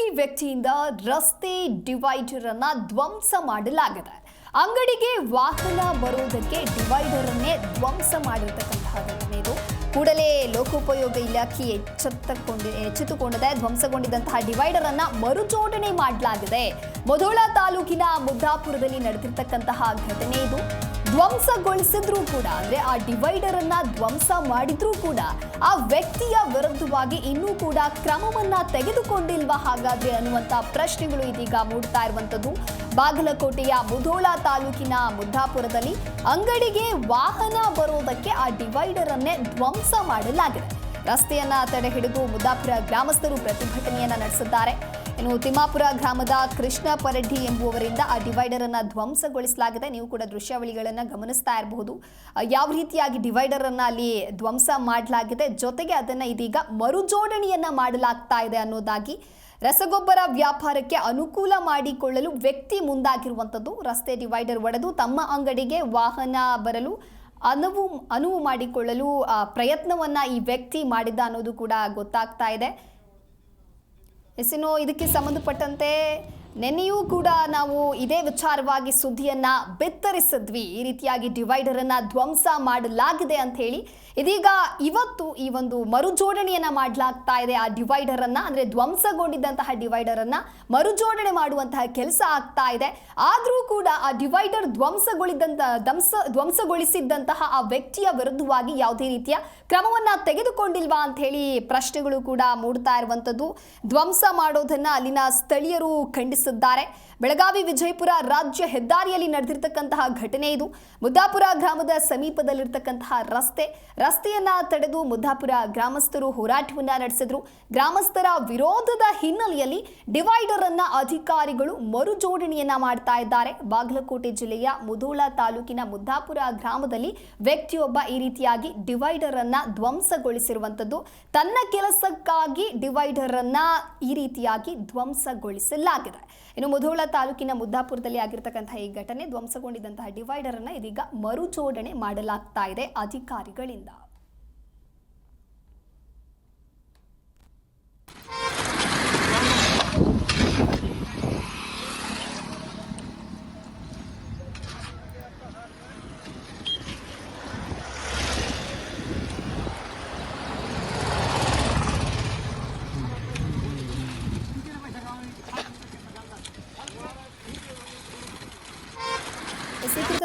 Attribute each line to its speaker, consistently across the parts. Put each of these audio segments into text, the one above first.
Speaker 1: ಖಾಸಗಿ ವ್ಯಕ್ತಿಯಿಂದ ರಸ್ತೆ ಡಿವೈಡರ್ ಅನ್ನ ಧ್ವಂಸ ಮಾಡಲಾಗಿದೆ. ಅಂಗಡಿಗೆ ವಾಹನ ಬರುವುದಕ್ಕೆ ಡಿವೈಡರ್ ಅನ್ನೇ ಧ್ವಂಸ ಮಾಡಿರ್ತಕ್ಕಂತಹ ಘಟನೆ ಇದು. ಕೂಡಲೇ ಲೋಕೋಪಯೋಗ ಇಲಾಖೆ ಎಚ್ಚೆತ್ತುಕೊಂಡಿ, ಎಚ್ಚೆತ್ತುಕೊಂಡಿದೆ ಧ್ವಂಸಗೊಂಡಿದ್ದಂತಹ ಡಿವೈಡರ್ ಅನ್ನ ಮರುಜೋಡಣೆ ಮಾಡಲಾಗಿದೆ. ಮೊದೋಳ ತಾಲೂಕಿನ ಮುದ್ದಾಪುರದಲ್ಲಿ ನಡೆದಿರ್ತಕ್ಕಂತಹ ಘಟನೆ ಇದು. ಧ್ವಂಸಗೊಳಿಸಿದ್ರೂ ಕೂಡ, ಅಂದ್ರೆ ಆ ಡಿವೈಡರ್ ಅನ್ನ ಧ್ವಂಸ ಮಾಡಿದ್ರೂ ಕೂಡ, ಆ ವ್ಯಕ್ತಿಯ ವಿರುದ್ಧವಾಗಿ ಇನ್ನೂ ಕೂಡ ಕ್ರಮವನ್ನ ತೆಗೆದುಕೊಂಡಿಲ್ವಾ ಹಾಗಾದ್ರೆ ಅನ್ನುವಂತ ಪ್ರಶ್ನೆಗಳು ಇದೀಗ ಮೂಡ್ತಾ ಇರುವಂತದ್ದು ಬಾಗಲಕೋಟೆಯ ಮುಧೋಳ ತಾಲೂಕಿನ ಮುದ್ದಾಪುರದಲ್ಲಿ ಅಂಗಡಿಗೆ ವಾಹನ ಬರೋದಕ್ಕೆ ಆ ಡಿವೈಡರ್ ಅನ್ನೇ ಧ್ವಂಸ ಮಾಡಲಾಗಿದೆ. ರಸ್ತೆಯನ್ನ ತಡೆ ಹಿಡಿದು ಮುದ್ದಾಪುರ ಗ್ರಾಮಸ್ಥರು ಪ್ರತಿಭಟನೆಯನ್ನ ನಡೆಸಿದ್ದಾರೆ. ಇನ್ನು ತಿಮ್ಮಾಪುರ ಗ್ರಾಮದ ಕೃಷ್ಣ ಪರಡ್ಡಿ ಎಂಬುವವರಿಂದ ಆ ಡಿವೈಡರ್ ಅನ್ನ ಧ್ವಂಸಗೊಳಿಸಲಾಗಿದೆ. ನೀವು ಕೂಡ ದೃಶ್ಯಾವಳಿಗಳನ್ನು ಗಮನಿಸ್ತಾ ಇರಬಹುದು. ಯಾವ ರೀತಿಯಾಗಿ ಡಿವೈಡರ್ ಅನ್ನ ಅಲ್ಲಿ ಧ್ವಂಸ ಮಾಡಲಾಗಿದೆ? ಜೊತೆಗೆ ಅದನ್ನ ಇದೀಗ ಮರುಜೋಡಣೆಯನ್ನ ಮಾಡಲಾಗ್ತಾ ಇದೆ ಅನ್ನೋದಾಗಿ ರಸಗೊಬ್ಬರ ವ್ಯಾಪಾರಕ್ಕೆ ಅನುಕೂಲ ಮಾಡಿಕೊಳ್ಳಲು ವ್ಯಕ್ತಿ ಮುಂದಾಗಿರುವಂಥದ್ದು. ರಸ್ತೆ ಡಿವೈಡರ್ ಒಡೆದು ತಮ್ಮ ಅಂಗಡಿಗೆ ವಾಹನ ಬರಲು ಅನುವು ಅನುವು ಮಾಡಿಕೊಳ್ಳಲು ಪ್ರಯತ್ನವನ್ನ ಈ ವ್ಯಕ್ತಿ ಮಾಡಿದ್ದ ಅನ್ನೋದು ಕೂಡ ಗೊತ್ತಾಗ್ತಾ ಇದೆ. ಎಸ್ ಇದಕ್ಕೆ ಸಂಬಂಧಪಟ್ಟಂತೆ ನೆನೆಯೂ ಕೂಡ ನಾವು ಇದೇ ವಿಚಾರವಾಗಿ ಸುದ್ದಿಯನ್ನ ಬಿತ್ತರಿಸಿದ್ವಿ. ಈ ರೀತಿಯಾಗಿ ಡಿವೈಡರ್ ಅನ್ನ ಧ್ವಂಸ ಮಾಡಲಾಗಿದೆ ಅಂತ ಹೇಳಿ. ಇದೀಗ ಇವತ್ತು ಈ ಒಂದು ಮರುಜೋಡಣೆಯನ್ನ ಮಾಡಲಾಗ್ತಾ ಇದೆ ಆ ಡಿವೈಡರ್ ಅನ್ನ. ಅಂದ್ರೆ ಧ್ವಂಸಗೊಂಡಿದ್ದಂತಹ ಡಿವೈಡರ್ ಅನ್ನ ಮರುಜೋಡಣೆ ಮಾಡುವಂತಹ ಕೆಲಸ ಆಗ್ತಾ ಇದೆ. ಆದ್ರೂ ಕೂಡ ಆ ಡಿವೈಡರ್ ಧ್ವಂಸಗೊಳಿದಂತ ಧ್ವಂಸ, ಧ್ವಂಸಗೊಳಿಸಿದ್ದಂತಹ ಆ ವ್ಯಕ್ತಿಯ ವಿರುದ್ಧವಾಗಿ ಯಾವುದೇ ರೀತಿಯ ಕ್ರಮವನ್ನ ತೆಗೆದುಕೊಂಡಿಲ್ವಾ ಅಂತ ಹೇಳಿ ಪ್ರಶ್ನೆಗಳು ಕೂಡ ಮೂಡ್ತಾ ಇರುವಂತದ್ದು. ಧ್ವಂಸ ಮಾಡೋದನ್ನ ಅಲ್ಲಿನ ಸ್ಥಳೀಯರು ಖಂಡಿಸಿದ್ದಾರೆ ಬೆಳಗಾವಿ, ವಿಜಯಪುರ ರಾಜ್ಯ ಹೆದ್ದಾರಿಯಲ್ಲಿ ನಡೆದಿರ್ತಕ್ಕಂತಹ ಘಟನೆ ಇದು. ಮುದ್ದಾಪುರ ಗ್ರಾಮದ ಸಮೀಪದಲ್ಲಿರ್ತಕ್ಕಂತಹ ರಸ್ತೆ. ರಸ್ತೆಯನ್ನ ತಡೆದು ಮುದ್ದಾಪುರ ಗ್ರಾಮಸ್ಥರು ಹೋರಾಟವನ್ನ ನಡೆಸಿದ್ರು. ಗ್ರಾಮಸ್ಥರ ವಿರೋಧದ ಹಿನ್ನೆಲೆಯಲ್ಲಿ ಡಿವೈಡರ್ ಅನ್ನ ಅಧಿಕಾರಿಗಳು ಮರುಜೋಡಣೆಯನ್ನ ಮಾಡ್ತಾ ಇದ್ದಾರೆ. ಬಾಗಲಕೋಟೆ ಜಿಲ್ಲೆಯ ಮುಧೋಳ ತಾಲೂಕಿನ ಮುದ್ದಾಪುರ ಗ್ರಾಮದಲ್ಲಿ ವ್ಯಕ್ತಿಯೊಬ್ಬ ಈ ರೀತಿಯಾಗಿ ಡಿವೈಡರ್ ಅನ್ನ ಧ್ವಂಸಗೊಳಿಸಿರುವಂತದ್ದು. ತನ್ನ ಕೆಲಸಕ್ಕಾಗಿ ಡಿವೈಡರ್ ಅನ್ನ ಈ ರೀತಿಯಾಗಿ ಧ್ವಂಸಗೊಳಿಸಲಾಗಿದೆ. ಇನ್ನು ಮುಧೋಳ ತಾಲೂಕಿನ ಮುದ್ದಾಪುರದಲ್ಲಿ ಆಗಿರ್ತಕ್ಕಂತಹ ಈ ಘಟನೆ ಧ್ವಂಸಗೊಂಡಿದ್ದಂತಹ ಡಿವೈಡರ್ ಅನ್ನ ಇದೀಗ ಮರುಜೋಡಣೆ ಮಾಡಲಾಗ್ತಾ ಇದೆ ಅಧಿಕಾರಿಗಳಿಂದ.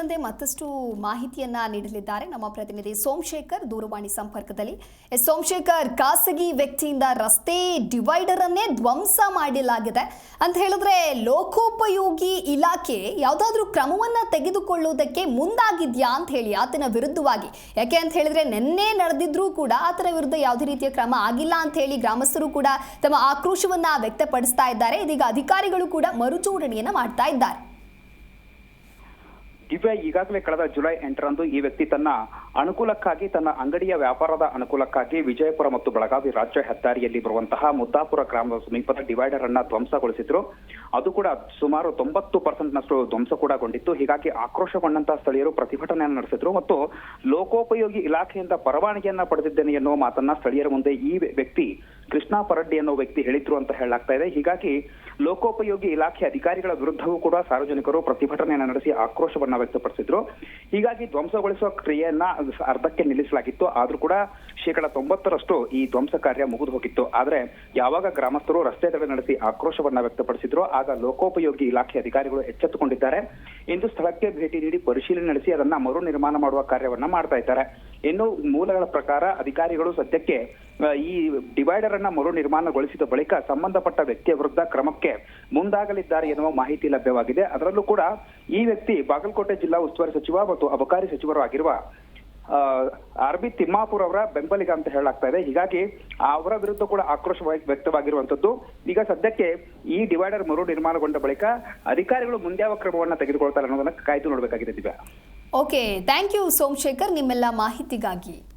Speaker 1: ಕುರಿತಂತೆ ಮತ್ತಷ್ಟು ಮಾಹಿತಿಯನ್ನ ನೀಡಲಿದ್ದಾರೆ ನಮ್ಮ ಪ್ರತಿನಿಧಿ ಸೋಮಶೇಖರ್ ದೂರವಾಣಿ ಸಂಪರ್ಕದಲ್ಲಿ. ಎಸ್, ಸೋಮಶೇಖರ್, ಖಾಸಗಿ ವ್ಯಕ್ತಿಯಿಂದ ರಸ್ತೆ ಡಿವೈಡರ್ ಅನ್ನೇ ಧ್ವಂಸ ಮಾಡಲಾಗಿದೆ. ಅಂತ ಹೇಳಿದ್ರೆ ಲೋಕೋಪಯೋಗಿ ಇಲಾಖೆ ಯಾವುದಾದ್ರೂ ಕ್ರಮವನ್ನ ತೆಗೆದುಕೊಳ್ಳುವುದಕ್ಕೆ ಮುಂದಾಗಿದ್ಯಾ ಅಂತ ಹೇಳಿ ಆತನ ವಿರುದ್ಧವಾಗಿ. ಯಾಕೆ ಅಂತ ಹೇಳಿದ್ರೆ ನಿನ್ನೆ ನಡೆದಿದ್ರೂ ಕೂಡ ಆತನ ವಿರುದ್ಧ ಯಾವುದೇ ರೀತಿಯ ಕ್ರಮ ಆಗಿಲ್ಲ ಅಂತ ಹೇಳಿ ಗ್ರಾಮಸ್ಥರು ಕೂಡ ತಮ್ಮ ಆಕ್ರೋಶವನ್ನ ವ್ಯಕ್ತಪಡಿಸ್ತಾ ಇದ್ದಾರೆ. ಇದೀಗ ಅಧಿಕಾರಿಗಳು ಕೂಡ ಮರುಜೋಡಣೆಯನ್ನ ಮಾಡ್ತಾ ಇದ್ದಾರೆ.
Speaker 2: ದಿವ್ಯಾ ಈಗಾಗಲೇ ಕಳೆದ ಜುಲೈ ಎಂಟರಂದು ಈ ವ್ಯಕ್ತಿ ತನ್ನ ಅನುಕೂಲಕ್ಕಾಗಿ, ತನ್ನ ಅಂಗಡಿಯ ವ್ಯಾಪಾರದ ಅನುಕೂಲಕ್ಕಾಗಿ ವಿಜಯಪುರ ಮತ್ತು ಬೆಳಗಾವಿ ರಾಜ್ಯ ಹೆದ್ದಾರಿಯಲ್ಲಿ ಬರುವಂತಹ ಮುದ್ದಾಪುರ ಗ್ರಾಮದ ಸಮೀಪದ ಡಿವೈಡರ್ ಅನ್ನ ಧ್ವಂಸಗೊಳಿಸಿದ್ರು. ಅದು ಕೂಡ ಸುಮಾರು ತೊಂಬತ್ತು ಪರ್ಸೆಂಟ್ ನಷ್ಟು ಧ್ವಂಸ ಕೂಡಗೊಂಡಿತ್ತು ಹೀಗಾಗಿ ಆಕ್ರೋಶಗೊಂಡಂತಹ ಸ್ಥಳೀಯರು ಪ್ರತಿಭಟನೆಯನ್ನು ನಡೆಸಿದ್ರು ಮತ್ತು ಲೋಕೋಪಯೋಗಿ ಇಲಾಖೆಯಿಂದ ಪರವಾನಗಿಯನ್ನ ಪಡೆದಿದ್ದೇನೆ ಎನ್ನುವ ಮಾತನ್ನ ಸ್ಥಳೀಯರ ಮುಂದೆ ಈ ವ್ಯಕ್ತಿ ಕೃಷ್ಣ ಪರಡ್ಡಿ ಅನ್ನೋ ವ್ಯಕ್ತಿ ಹೇಳಿದ್ರು ಅಂತ ಹೇಳಲಾಗ್ತಾ ಇದೆ. ಹೀಗಾಗಿ ಲೋಕೋಪಯೋಗಿ ಇಲಾಖೆ ಅಧಿಕಾರಿಗಳ ವಿರುದ್ಧವೂ ಕೂಡ ಸಾರ್ವಜನಿಕರು ಪ್ರತಿಭಟನೆಯನ್ನು ನಡೆಸಿ ಆಕ್ರೋಶವನ್ನ ವ್ಯಕ್ತಪಡಿಸಿದ್ರು. ಹೀಗಾಗಿ ಧ್ವಂಸಗೊಳಿಸುವ ಕ್ರಿಯೆಯನ್ನ ಅರ್ಧಕ್ಕೆ ನಿಲ್ಲಿಸಲಾಗಿತ್ತು. ಆದ್ರೂ ಕೂಡ ಶೇಕಡ ತೊಂಬತ್ತರಷ್ಟು ಈ ಧ್ವಂಸ ಕಾರ್ಯ ಮುಗಿದು ಹೋಗಿತ್ತು. ಆದ್ರೆ ಯಾವಾಗ ಗ್ರಾಮಸ್ಥರು ರಸ್ತೆ ತಡೆ ನಡೆಸಿ ಆಕ್ರೋಶವನ್ನ ವ್ಯಕ್ತಪಡಿಸಿದ್ರು, ಆಗ ಲೋಕೋಪಯೋಗಿ ಇಲಾಖೆ ಅಧಿಕಾರಿಗಳು ಎಚ್ಚೆತ್ತುಕೊಂಡಿದ್ದಾರೆ. ಇಂದು ಸ್ಥಳಕ್ಕೆ ಭೇಟಿ ನೀಡಿ ಪರಿಶೀಲನೆ ನಡೆಸಿ ಅದನ್ನ ಮರು ನಿರ್ಮಾಣ ಮಾಡುವ ಕಾರ್ಯವನ್ನ ಮಾಡ್ತಾ ಇದ್ದಾರೆ. ಇನ್ನು ಮೂಲಗಳ ಪ್ರಕಾರ ಅಧಿಕಾರಿಗಳು ಸದ್ಯಕ್ಕೆ ಈ ಡಿವೈಡರ್ ಮರು ನಿರ್ಮಾಣಗೊಳಿಸಿದ ಬಳಿಕ ಸಂಬಂಧಪಟ್ಟ ವ್ಯಕ್ತಿಯ ವಿರುದ್ಧ ಕ್ರಮಕ್ಕೆ ಮುಂದಾಗಲಿದ್ದಾರೆ ಎನ್ನುವ ಮಾಹಿತಿ ಲಭ್ಯವಾಗಿದೆ. ಅದರಲ್ಲೂ ಕೂಡ ಈ ವ್ಯಕ್ತಿ ಬಾಗಲಕೋಟೆ ಜಿಲ್ಲಾ ಉಸ್ತುವಾರಿ ಸಚಿವ ಮತ್ತು ಅಬಕಾರಿ ಸಚಿವರು ಆಗಿರುವ ಆರ್ ಬಿ ತಿಮ್ಮಾಪುರ್ ಅವರ ಬೆಂಬಲಿಗ ಅಂತ ಹೇಳಲಾಗ್ತಾ ಇದೆ. ಹೀಗಾಗಿ ಅವರ ವಿರುದ್ಧ ಕೂಡ ಆಕ್ರೋಶ ವ್ಯ- ವ್ಯಕ್ತವಾಗಿರುವಂತದ್ದು ಈಗ ಸದ್ಯಕ್ಕೆ ಈ ಡಿವೈಡರ್ ಮರು ನಿರ್ಮಾಣಗೊಂಡ ಬಳಿಕ ಅಧಿಕಾರಿಗಳು ಮುಂದ್ಯಾವ ಕ್ರಮವನ್ನು ತೆಗೆದುಕೊಳ್ತಾರೆ ಅನ್ನೋದನ್ನ ಕಾಯ್ದು ನೋಡಬೇಕಾಗಿದೆ Divya.
Speaker 1: Okay thank you Somashekar, ನಿಮ್ಮೆಲ್ಲ ಮಾಹಿತಿಗಾಗಿ.